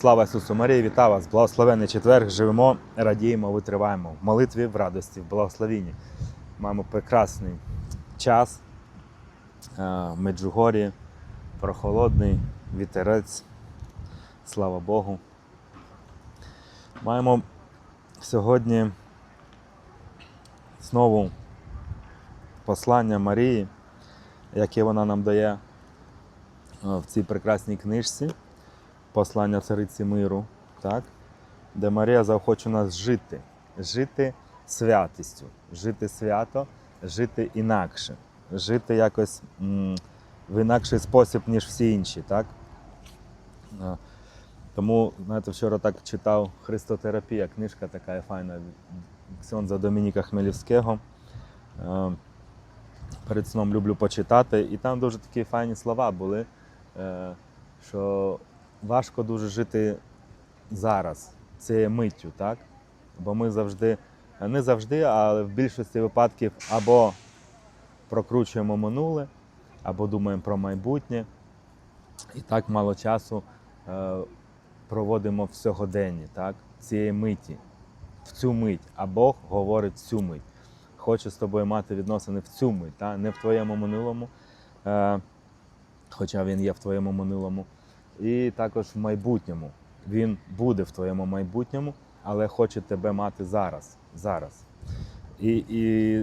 Слава Ісусу Марії, вітаю вас! Благословенний четверг. Живемо, радіємо, витриваємо в молитві, в радості, в благословінні. Маємо прекрасний час е, в Меджугорі, прохолодний вітерець. Слава Богу. Маємо сьогодні знову послання Марії, яке вона нам дає е, в цій прекрасній книжці послання цариці миру, так? де Марія заохочує нас жити, жити святістю, жити свято, жити інакше, жити якось в інакший спосіб, ніж всі інші. Так? Тому, знаєте, вчора так читав Христотерапія, книжка така файна Ксьонза Домініка Хмелівського. Перед сном люблю почитати, і там дуже такі файні слова були, е, що важко дуже жити зараз, цією миттю, так? Бо ми завжди, не завжди, але в більшості випадків або прокручуємо минуле, або думаємо про майбутнє. І так мало часу е, проводимо в сьогоденні, так? цієї миті, в цю мить. А Бог говорить цю мить. Хоче з тобою мати відносини в цю мить, так? не в твоєму минулому, е, хоча він є в твоєму минулому і також в майбутньому. Він буде в твоєму майбутньому, але хоче тебе мати зараз. зараз. І, і,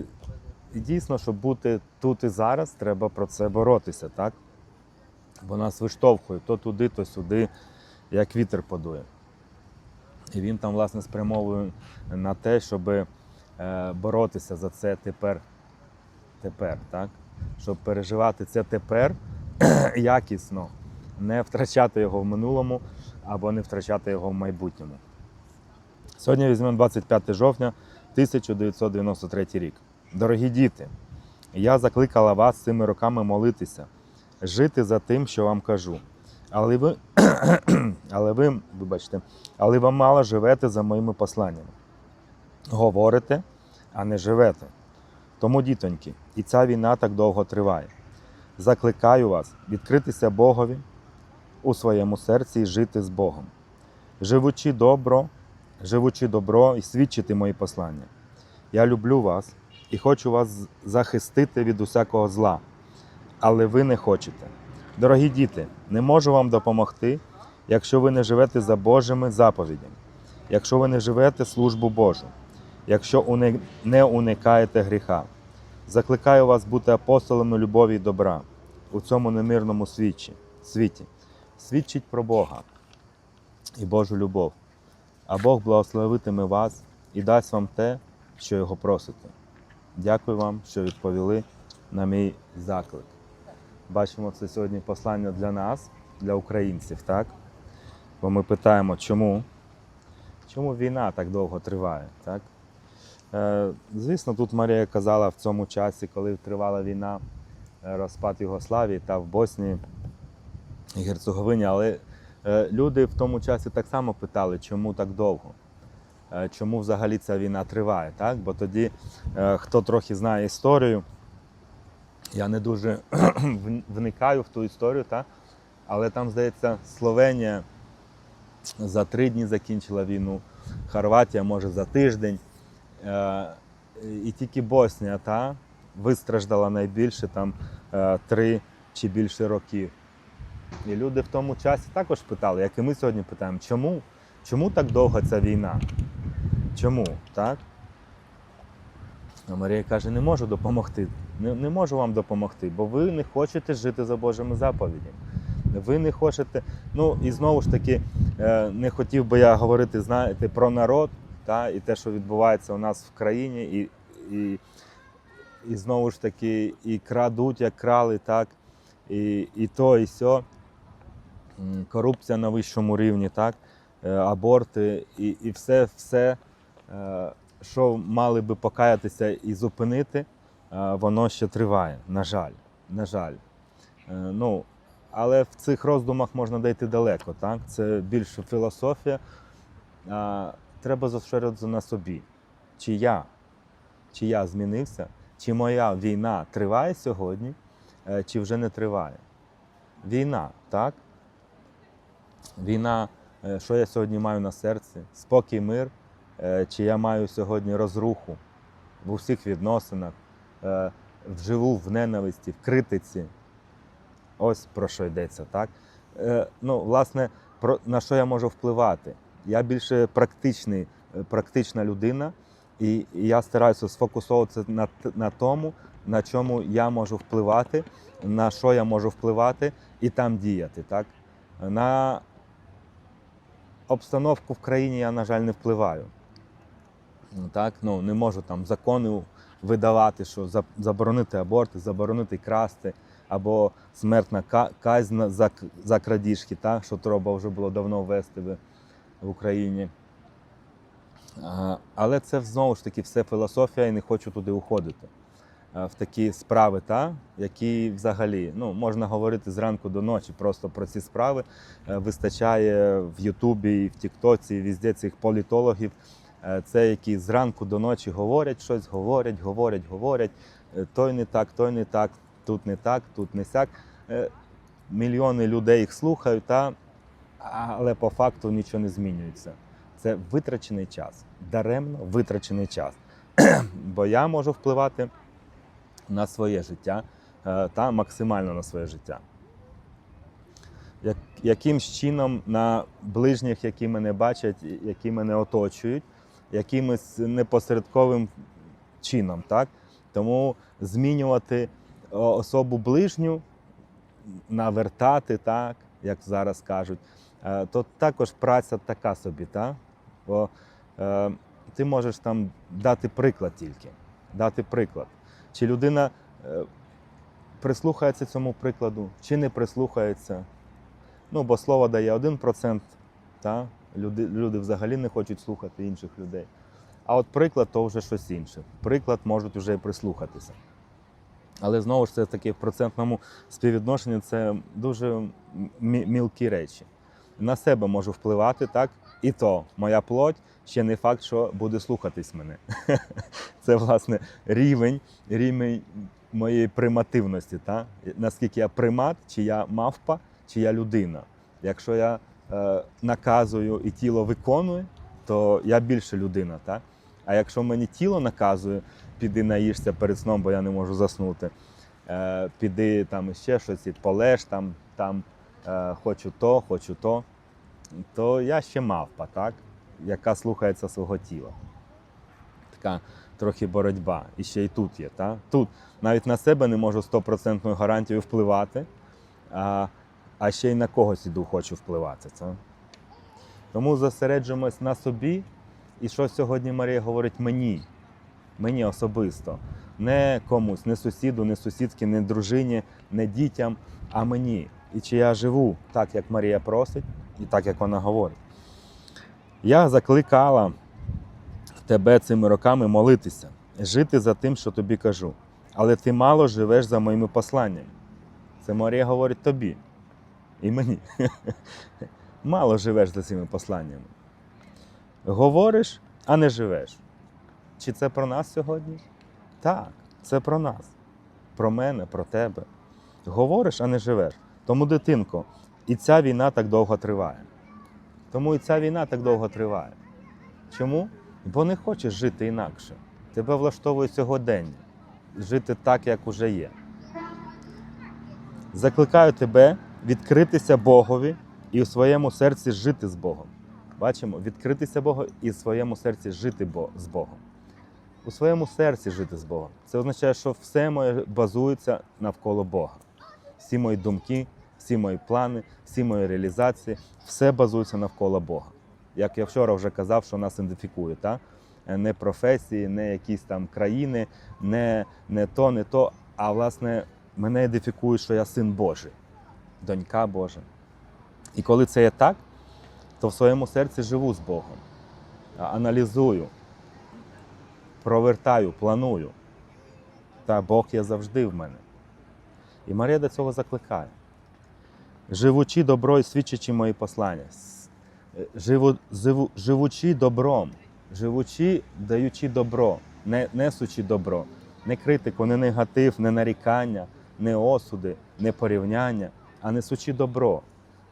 і дійсно, щоб бути тут і зараз, треба про це боротися, так? Бо нас виштовхує то туди, то сюди, як вітер подує. І він там, власне, спрямовує на те, щоб е, боротися за це тепер, тепер, так? Щоб переживати це тепер якісно не втрачати його в минулому або не втрачати його в майбутньому. Сьогодні візьмемо 25 жовтня 1993 рік. Дорогі діти, я закликала вас цими роками молитися, жити за тим, що вам кажу. Але ви, але ви, вибачте, але ви мало живете за моїми посланнями. Говорите, а не живете. Тому, дітоньки, і ця війна так довго триває. Закликаю вас відкритися Богові у своєму серці жити з Богом, живучи добро, живучи добро і свідчити мої послання. Я люблю вас і хочу вас захистити від усякого зла, але ви не хочете. Дорогі діти, не можу вам допомогти, якщо ви не живете за Божими заповідями, якщо ви не живете службу Божу, якщо не уникаєте гріха. Закликаю вас бути апостолами любові і добра у цьому немирному світі. Свідчить про Бога і Божу любов. А Бог благословитиме вас і дасть вам те, що його просите. Дякую вам, що відповіли на мій заклик. Бачимо, це сьогодні послання для нас, для українців, так? Бо ми питаємо, чому? Чому війна так довго триває? Так? Е, Звісно, тут Марія казала в цьому часі, коли тривала війна, е, розпад Югославії та в Боснії і Герцеговині, але е, люди в тому часі так само питали, чому так довго, Е, чому взагалі ця війна триває. Так? Бо тоді, е, хто трохи знає історію, я не дуже вникаю в ту історію, так? але там, здається, Словенія за три дні закінчила війну, Хорватія може за тиждень. І тільки Боснія та, вистраждала найбільше там три чи більше років. І люди в тому часі також питали, як і ми сьогодні питаємо, чому? Чому так довго ця війна? Чому? Так? А Марія каже, не можу допомогти. Не, не можу вам допомогти, бо ви не хочете жити за Божими заповідями. Ви не хочете. Ну і знову ж таки, е, не хотів би я говорити, знаєте, про народ та, і те, що відбувається у нас в країні, і, і, і знову ж таки, і крадуть, як крали, так, і, і то, і сьо. Корупція на вищому рівні, так, е, аборти, і, і все, все, е, що мали би покаятися і зупинити, е, воно ще триває. На жаль. На жаль. Ну, але в цих роздумах можна дійти далеко. Так? Це більше філософія. Треба зосередитися на собі. Чи я, чи я змінився, чи моя війна триває сьогодні, чи вже не триває. Війна, так? Війна е, що я сьогодні маю на серці, спокій, мир, е, чи я маю сьогодні розруху в усіх відносинах, е, вживу в ненависті, в критиці. Ось про що йдеться, так? Ну, власне, про, на що я можу впливати? Я більше практичний, практична людина, і я стараюся сфокусовуватися на, на тому, на чому я можу впливати, на що я можу впливати і там діяти. Так? На обстановку в країні я, на жаль, не впливаю. Ну, Так? Ну, не можу там закони видавати, що заборонити аборти, заборонити красти, або смертна ка- казнь за, за крадіжки, так? що треба вже було давно ввести в, в Україні. Але це знову ж таки все філософія і не хочу туди уходити. А, В такі справи, та, які взагалі ну, можна говорити зранку до ночі просто про ці справи. Е, Вистачає в Ютубі, в Тіктоці, і везде цих політологів. Е, Це які зранку до ночі говорять щось, говорять, говорять, говорять. Е, Той не так, той не так, тут не так, тут не сяк. Е, Мільйони людей їх слухають, та, але по факту нічого не змінюється. Це витрачений час, даремно витрачений час. Бо я можу впливати на своє життя е, та максимально на своє життя. Як, якимсь чином на ближніх, які мене бачать, які мене оточують, якимось непосередковим чином. Так? Тому змінювати особу ближню, навертати, так, як зараз кажуть, е, то також праця така собі. Так? Бо е, ти можеш там дати приклад тільки. Дати приклад. Чи людина е, прислухається цьому прикладу, чи не прислухається. Ну, бо слово дає 1%, та? Люди, люди взагалі не хочуть слухати інших людей. А от приклад то вже щось інше. Приклад можуть вже і прислухатися. Але знову ж це таки в процентному співвідношенні це дуже мілкі речі. На себе можу впливати, так? І то моя плоть ще не факт, що буде слухатись мене. Це, власне, рівень, рівень моєї примативності. Та? Наскільки я примат, чи я мавпа, чи я людина. Якщо я е, наказую і тіло виконує, то я більше людина. Та? А якщо мені тіло наказує, піди наїшся перед сном, бо я не можу заснути. Е, піди там ще щось, і полеж там, там е, хочу то, хочу то, то я ще мавпа, так? яка слухається свого тіла. Така трохи боротьба. І ще й тут є. Так? Тут навіть на себе не можу стопроцентною гарантією впливати, а, а ще й на когось іду хочу впливати. Це. Тому зосереджуємось на собі. І що сьогодні Марія говорить мені, мені особисто, не комусь, не сусіду, не сусідці, не дружині, не дітям, а мені. І чи я живу так, як Марія просить, і так, як вона говорить. Я закликала тебе цими роками молитися, жити за тим, що тобі кажу. Але ти мало живеш за моїми посланнями. Це Марія говорить тобі і мені. Мало живеш за цими посланнями. Говориш, а не живеш. Чи це про нас сьогодні? Так, це про нас, про мене, про тебе. Говориш, а не живеш. Тому, дитинко, і ця війна так довго триває. Тому і ця війна так довго триває. Чому? Бо не хочеш жити інакше. Тебе влаштовує сьогодення, жити так, як уже є. Закликаю тебе відкритися Богові і у своєму серці жити з Богом. Бачимо, відкритися Богу і в своєму серці жити з Богом. У своєму серці жити з Богом. Це означає, що все моє базується навколо Бога. Всі мої думки, всі мої плани, всі мої реалізації, все базується навколо Бога. Як я вчора вже казав, що нас ідентифікує, та? не професії, не якісь там країни, не, не то, не то. А власне, мене ідентифікує, що я син Божий, донька Божа. І коли це є так, то в своєму серці живу з Богом, аналізую, провертаю, планую. Та Бог є завжди в мене. І Марія до цього закликає. Живучи добро і свідчачи мої послання. Е, Живу, живу, живучи добром, живучи, даючи добро, не несучи добро, не критику, не негатив, не нарікання, не осуди, не порівняння, а несучи добро,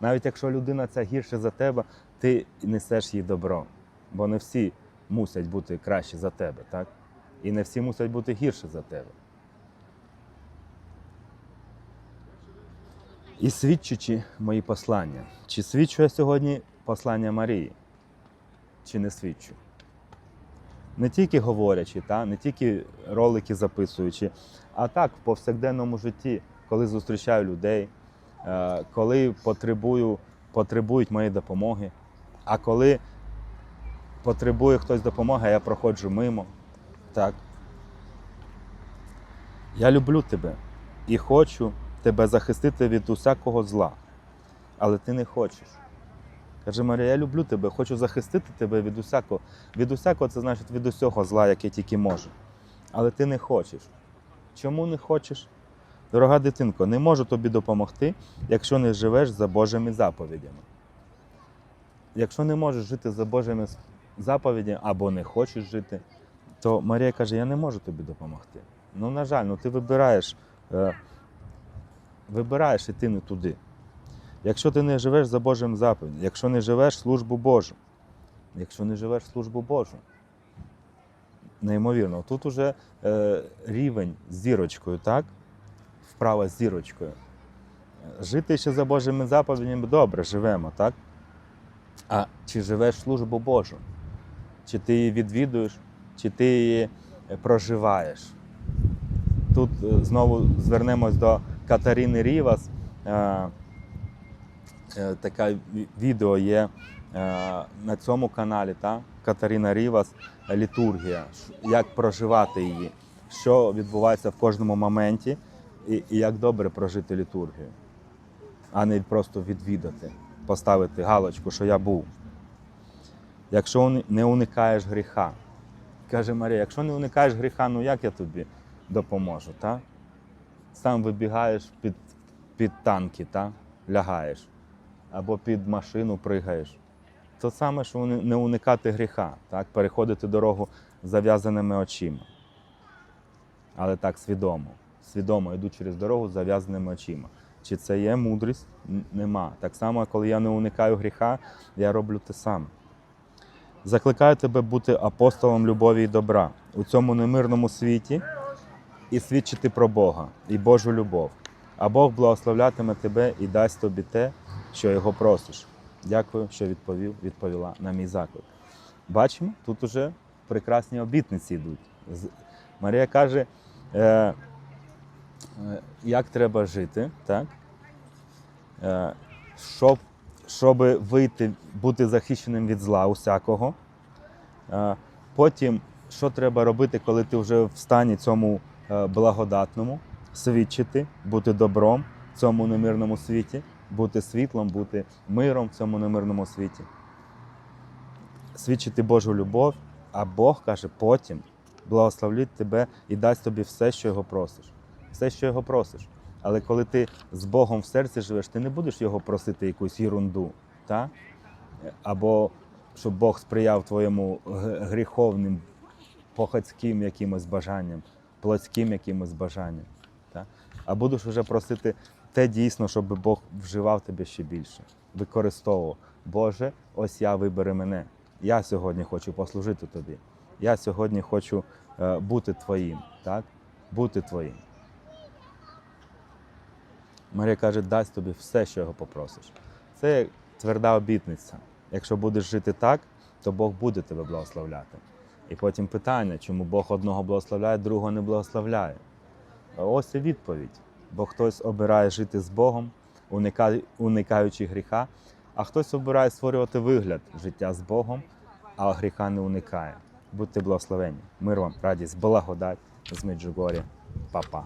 Навіть якщо людина ця гірше за тебе, ти несеш їй добро. Бо не всі мусять бути краще за тебе, так? І не всі мусять бути гірше за тебе. І свідчучи мої послання, чи свідчу я сьогодні послання Марії, чи не свідчу? Не тільки говорячи, та, не тільки ролики записуючи, а так в повсякденному житті, коли зустрічаю людей, е, коли потребую, потребують моєї допомоги, а коли потребує хтось допомоги, я проходжу мимо. Так. Я люблю тебе і хочу тебе захистити від усякого зла, але ти не хочеш. Каже Марія, я люблю тебе, хочу захистити тебе від усякого. Від усякого це значить від усього зла, яке тільки може. Але ти не хочеш. Чому не хочеш? Дорога дитинко, не можу тобі допомогти, якщо не живеш за Божими заповідями. Якщо не можеш жити за Божими заповідями або не хочеш жити, то Марія каже, я не можу тобі допомогти. Ну, на жаль, ну ти вибираєш, вибираєш іти не туди. Якщо ти не живеш за Божим заповідям, якщо не живеш службу Божу, якщо не живеш службу Божу, неймовірно, тут уже е, рівень з зірочкою, так? Вправа з зірочкою. Жити ще за Божими заповідями добре, живемо, так? А чи живеш службу Божу? Чи ти її відвідуєш, чи ти її е, проживаєш? Тут е, знову звернемось до Катаріни Рівас. Е, е, Таке відео є е, на цьому каналі, та? Катаріна Рівас, літургія, як проживати її, що відбувається в кожному моменті, і як добре прожити літургію, а не просто відвідати, поставити галочку, що я був. Якщо не уникаєш гріха, каже Марія, якщо не уникаєш гріха, ну як я тобі допоможу? Та? Сам вибігаєш під, під танки, та? лягаєш, або під машину пригаєш. То саме, що не уникати гріха, так? переходити дорогу з зав'язаними очима. Але так свідомо. Свідомо йду через дорогу з зав'язаними очима. Чи це є мудрість? Нема. Так само, коли я не уникаю гріха, я роблю те саме. Закликаю тебе бути апостолом любові і добра у цьому немирному світі і свідчити про Бога і Божу любов. А Бог благословлятиме тебе і дасть тобі те, що його просиш. Дякую, що відповів, відповіла на мій заклик. Бачимо, тут уже прекрасні обітниці йдуть. Марія каже, е, е, як треба жити, так? Е, щоб, щоб вийти, бути захищеним від зла усякого. Е, Потім, що треба робити, коли ти вже в стані цьому благодатному, свідчити, бути добром в цьому немирному світі, бути світлом, бути миром в цьому немирному світі. Свідчити Божу любов, а Бог каже, потім благословлять тебе і дасть тобі все, що його просиш. Все, що його просиш. Але коли ти з Богом в серці живеш, ти не будеш його просити якусь ерунду, та? або щоб Бог сприяв твоєму гріховним, похотським якимось бажанням, плотським якимось бажанням. Та? А будеш вже просити те дійсно, щоб Бог вживав тебе ще більше, використовував. Боже, ось я вибери мене. Я сьогодні хочу послужити тобі. Я сьогодні хочу е, бути твоїм, так? Бути твоїм. Марія каже, дасть тобі все, що його попросиш. Це тверда обітниця. Якщо будеш жити так, то Бог буде тебе благословляти. І потім питання, чому Бог одного благословляє, другого не благословляє. Ось і відповідь. Бо хтось обирає жити з Богом, уникаючи гріха, а хтось обирає створювати вигляд життя з Богом, а гріха не уникає. Будьте благословені. Мир вам, радість, благодать з Меджугорі, Па-па.